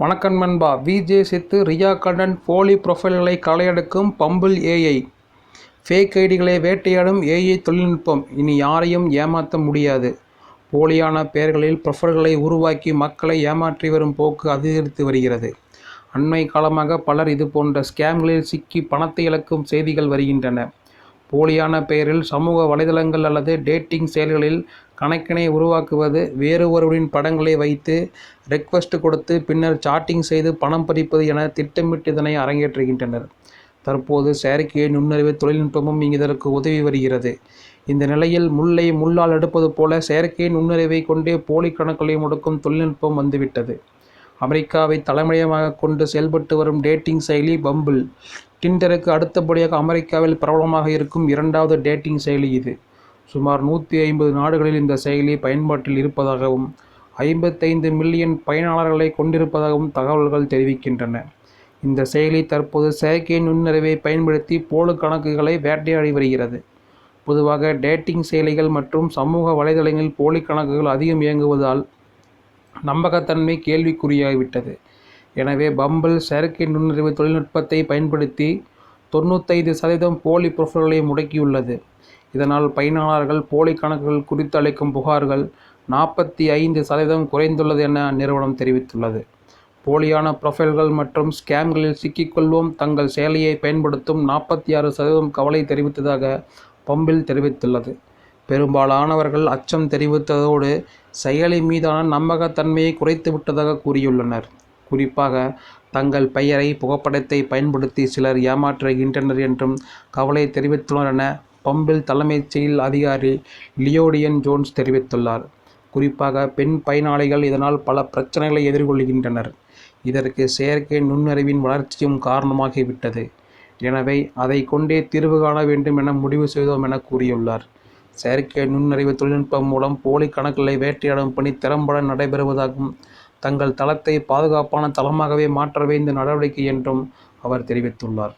வணக்கம் நண்பா. விஜே சித்து ரியா கண்ணன் போலி ப்ரொஃபைல்களை களையெடுக்கும் பம்பிள் ஏஐ ஃபேக் ஐடிகளை வேட்டையாடும் ஏஐ தொழில்நுட்பம். இனி யாரையும் ஏமாற்ற முடியாது. போலியான பெயர்களில் ப்ரொஃபைல்களை உருவாக்கி மக்களை ஏமாற்றி வரும் போக்கு அதிகரித்து வருகிறது. அண்மை காலமாக பலர் இது போன்ற ஸ்கேம்களில் சிக்கி பணத்தை இழக்கும் செய்திகள் வருகின்றன. போலியான பெயரில் சமூக வலைதளங்கள் அல்லது டேட்டிங் செயல்களில் கணக்கினை உருவாக்குவது வேறு ஒருவரின் படங்களை வைத்து ரெக்வெஸ்ட் கொடுத்து பின்னர் சாட்டிங் செய்து பணம் பறிப்பது என திட்டமிட்டு இதனை அரங்கேற்றுகின்றனர். தற்போது செயற்கை நுண்ணறிவு தொழில்நுட்பமும் இதற்கு உதவி வருகிறது. இந்த நிலையில் முல்லை முள்ளால் எடுப்பது போல செயற்கை நுண்ணறிவை கொண்டே போலி கணக்குகளை முடக்கும் தொழில்நுட்பம் வந்துவிட்டது. அமெரிக்காவை தலைமையமாக கொண்டு செயல்பட்டு வரும் டேட்டிங் செயலி பம்பிள் டிண்டருக்கு அடுத்தபடியாக அமெரிக்காவில் பிரபலமாக இருக்கும் இரண்டாவது டேட்டிங் செயலி இது. சுமார் நூற்றி ஐம்பது நாடுகளில் இந்த செயலி பயன்பாட்டில் இருப்பதாகவும் ஐம்பத்தைந்து மில்லியன் பயனாளர்களை கொண்டிருப்பதாகவும் தகவல்கள் தெரிவிக்கின்றன. இந்த செயலி தற்போது செயற்கை நுண்ணறிவை பயன்படுத்தி போலி கணக்குகளை வேட்டையாடி வருகிறது. பொதுவாக டேட்டிங் செயலிகள் மற்றும் சமூக வலைதளங்களில் போலி கணக்குகள் அதிகம் இயங்குவதால் நம்பகத்தன்மை கேள்விக்குறியாகிவிட்டது. எனவே பம்பிள் செயற்கை நுண்ணறிவு தொழில்நுட்பத்தை பயன்படுத்தி தொண்ணூத்தைந்து சதவீதம் போலி ப்ரொஃபைல்களை முடக்கியுள்ளது. இதனால் பயனாளர்கள் போலி கணக்குகள் குறித்து அளிக்கும் புகார்கள் நாற்பத்தி ஐந்து சதவீதம் குறைந்துள்ளது என அந்நிறுவனம் தெரிவித்துள்ளது. போலியான ப்ரொஃபைல்கள் மற்றும் ஸ்கேம்களில் சிக்கிக்கொள்வோம் தங்கள் செயலியை பயன்படுத்தும் நாற்பத்தி ஆறு சதவீதம் கவலை தெரிவித்ததாக பம்பிள் தெரிவித்துள்ளது. பெரும்பாலானவர்கள் அச்சம் தெரிவித்ததோடு செயலி மீதான நம்பகத்தன்மையை குறைத்து விட்டதாக கூறியுள்ளனர். குறிப்பாக தங்கள் பெயரை புகைப்படத்தை பயன்படுத்தி சிலர் ஏமாற்றுகின்றனர் என்றும் கவலை தெரிவித்துள்ளனர் என பம்பிள் தலைமைச் செயல் அதிகாரி லியோடியன் ஜோன்ஸ் தெரிவித்துள்ளார். குறிப்பாக பெண் பயனாளிகள் இதனால் பல பிரச்சனைகளை எதிர்கொள்கின்றனர். இதற்கு செயற்கை நுண்ணறிவின் வளர்ச்சியும் காரணமாகிவிட்டது. எனவே அதை கொண்டே தீர்வு காண வேண்டும் என முடிவு செய்தோம் என கூறியுள்ளார். செயற்கை நுண்ணறிவு தொழில்நுட்பம் மூலம் போலி கணக்குகளை வேட்டையாடும் பணி திறம்பட நடைபெறுவதாகவும் தங்கள் தளத்தை பாதுகாப்பான தளமாகவே மாற்றவே இந்த நடவடிக்கை என்றும் அவர் தெரிவித்துள்ளார்.